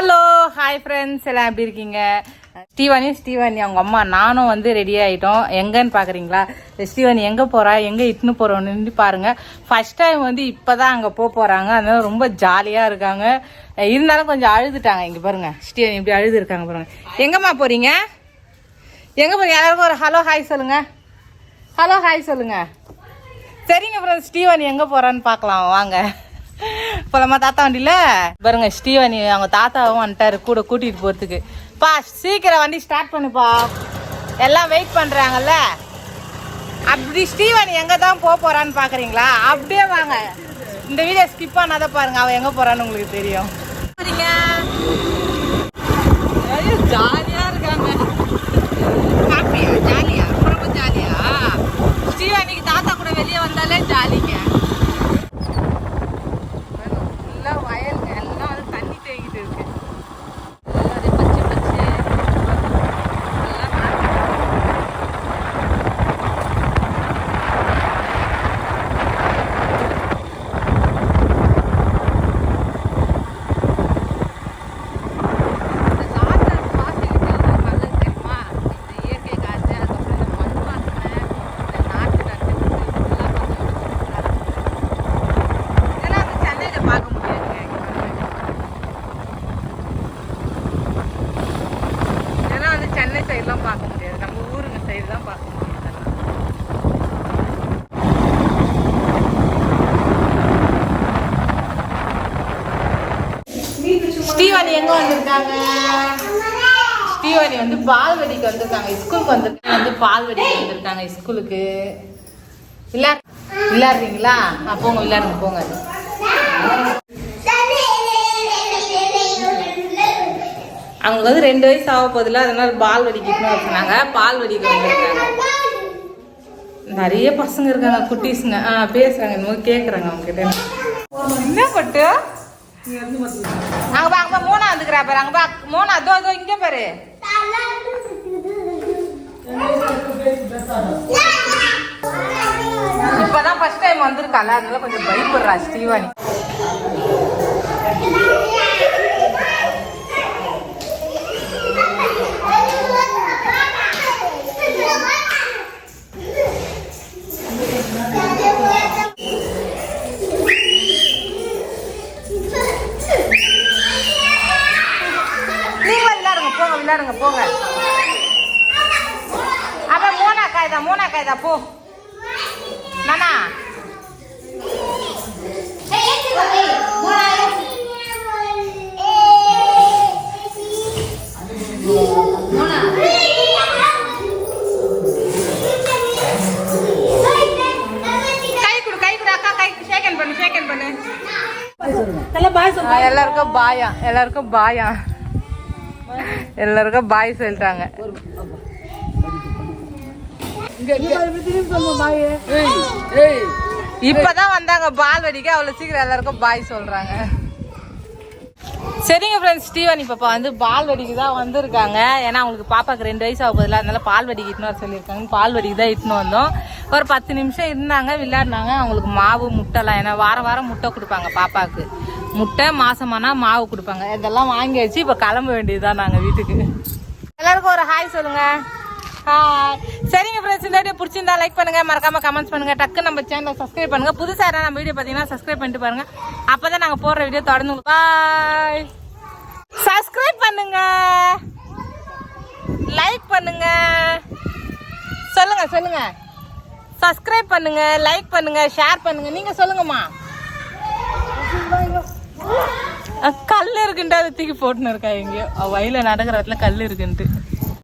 Hello hi friends எல்லாம் எப்படி இருக்கீங்க? ஸ்டீவானி ஸ்டீவானி அவங்க அம்மா நானும் வந்து ரெடி ஆகிட்டோம் எங்கன்னு பார்க்குறீங்களா ஸ்டீவானி எங்கே போகிறா எங்கே இட்டுன்னு போகிறோன்னு பாருங்கள் ஃபஸ்ட் டைம் வந்து இப்போ தான் அங்கே போக போகிறாங்க அதனால ரொம்ப ஜாலியாக இருக்காங்க. இருந்தாலும் கொஞ்சம் அழுதுட்டாங்க. இங்கே பாருங்கள் ஸ்டீவானி இப்படி அழுது இருக்காங்க பாருங்கள் எங்கேம்மா போகிறீங்க எங்கே போகிறீங்க எல்லாருக்கும் ஒரு ஹலோ ஹாய் சொல்லுங்கள் ஹலோ ஹாய் சொல்லுங்கள் சரிங்க அப்புறம் ஸ்டீவானி எங்கே போகிறான்னு பார்க்கலாம் வாங்க. போலாமா தாத்தா வண்டியில்? பாருங்க ஸ்டீவானி அவங்க தாத்தாவும் வந்துட்டாரு கூட கூட்டிகிட்டு போகிறதுக்கு பா சீக்கிரம் வண்டி ஸ்டார்ட் பண்ணுப்பா. எல்லாம் வெயிட் பண்ணுறாங்கல்ல அப்படி ஸ்டீவன் எங்கே தான் போக போகிறான்னு பார்க்குறீங்களா அப்படியே வாங்க. இந்த வீடியோ ஸ்கிப் பண்ணாத பாருங்க அவன் எங்கே போகிறான்னு உங்களுக்கு தெரியும். சரிங்க ஜாலியாக இருக்காங்க ஹாப்பியா ஜாலியா ரொம்ப ஜாலியா ஸ்ரீவாணிக்கு தாத்தா கூட வெளியே வந்தாலே ஜாலிங்க ஃபுல்லா வயலுங்க எல்லாம் வந்து தண்ணி தேங்கிட்டு இருக்கு எல்லாம் அப்படியே பச்சை பச்சை எல்லாம் இந்த காற்றை சுவாசிக்கிறது நல்லது தெரியுமா இந்த இயற்கை காற்று அதுக்கப்புறம் இந்த மண் வாசனை இந்த நாட்டு நட்டு இதெல்லாம் கொஞ்சம் சூப்பரா இருக்கும். இதெல்லாம் வந்து சென்னையில் பார்க்க முடியாதுங்க இங்க வந்து. இதெல்லாம் வந்து சென்னை சைட்லாம் பார்க்க முடியாது நம்ம ஊருங்க சைடு தான் பார்க்க முடியும் இதெல்லாம். ஸ்ரீவாணி எங்க வந்திருக்காங்க? ஸ்டீவனி வந்து பால்வடிக்கு வந்திருக்காங்க. ஸ்கூலுக்கு வந்திருக்காங்க. வந்து பால்வடிக்கு வந்திருக்காங்க ஸ்கூலுக்கு. விளையாட விளையாடுறீங்களா? போங்க விளையாடுங்க போங்க. அவங்களுக்கு வந்து ரெண்டு வயசு ஆக போதில்ல அதனால பால் வடிக்கிட்டுன்னு சொன்னாங்க. பால் வடிக்க வந்திருக்காங்க. நிறைய பசங்க இருக்காங்க குட்டீஸுங்க. ஆ பேசுறாங்க இன்னும் கேக்குறாங்க அவங்க கிட்ட என்ன பட்டு? அங்க பா அங்க பா வந்துக்கிறா பாரு. அங்க பா மோனா அதோ அதோ இங்க பாரு. இப்பதான் ஃபர்ஸ்ட் டைம் வந்திருக்கால அதனால கொஞ்சம் பயப்படுறா ஸ்ரீவாணி. விளையாடுங்க போங்க. அப்ப மோனா காய்தா மோனா காய்தா போ. நானா? கை கொடு கை கொடு அக்கா கை ஷேக்கன் பண்ணு ஷேக்கன் பண்ணு. ஆ, எல்லாருக்கும் பாயா எல்லாருக்கும் பாயா. எல்லாருக்கும் பாய் சொல்லிட்டாங்க. இப்பதான் வந்தாங்க பால் வெடிக்க. அவ்வளவு சீக்கிரம் எல்லாருக்கும் பாய் சொல்றாங்க. சரிங்க ஃப்ரெண்ட்ஸ் ஸ்டீவன் இப்போ வந்து பால் வடிக்கு தான் வந்திருக்காங்க. ஏன்னா அவங்களுக்கு பாப்பாக்கு ரெண்டு வயசு ஆக போதில்ல அதனால பால் வடிக்கு இட்டுன்னு வர சொல்லியிருக்காங்க. பால் வடிக்கு தான் இட்டுன்னு வந்தோம். ஒரு பத்து நிமிஷம் இருந்தாங்க விளையாடினாங்க. அவங்களுக்கு மாவு முட்டைலாம் ஏன்னா வாரம் வாரம் முட்டை கொடுப்பாங்க பாப்பாவுக்கு முட்டை மாசமானா மாவு கொடுப்பாங்க. இதெல்லாம் வாங்கி வச்சு இப்போ கிளம்ப வேண்டியதுதான் நாங்கள் வீட்டுக்கு. எல்லாருக்கும் ஒரு ஹாய் சொல்லுங்க. ஹாய் சரிங்க ஃப்ரெண்ட்ஸ் இந்த வீடியோ பிடிச்சிருந்தா லைக் பண்ணுங்க. மறக்காம கமெண்ட்ஸ் பண்ணுங்க. டக்கு நம்ம சேனலை சப்ஸ்கிரைப் பண்ணுங்க. புதுசாக யாராவது நம்ம வீடியோ பார்த்தீங்கன்னா சப்ஸ்கிரைப் பண்ணிட்டு பாருங்க. அப்பதான் நாங்கள் போடுற வீடியோ தொடர்ந்து பாய் சப்ஸ்கிரைப் பண்ணுங்க. லைக் பண்ணுங்க. சொல்லுங்க சொல்லுங்க. சப்ஸ்கிரைப் பண்ணுங்க லைக் பண்ணுங்க ஷேர் பண்ணுங்க. நீங்க சொல்லுங்கம்மா. கல் இருக்குன்ட்டு அதை தூக்கி போட்டுன்னு இருக்கா எங்கேயோ? வயல நடக்கிற இடத்துல கல் இருக்குன்ட்டு.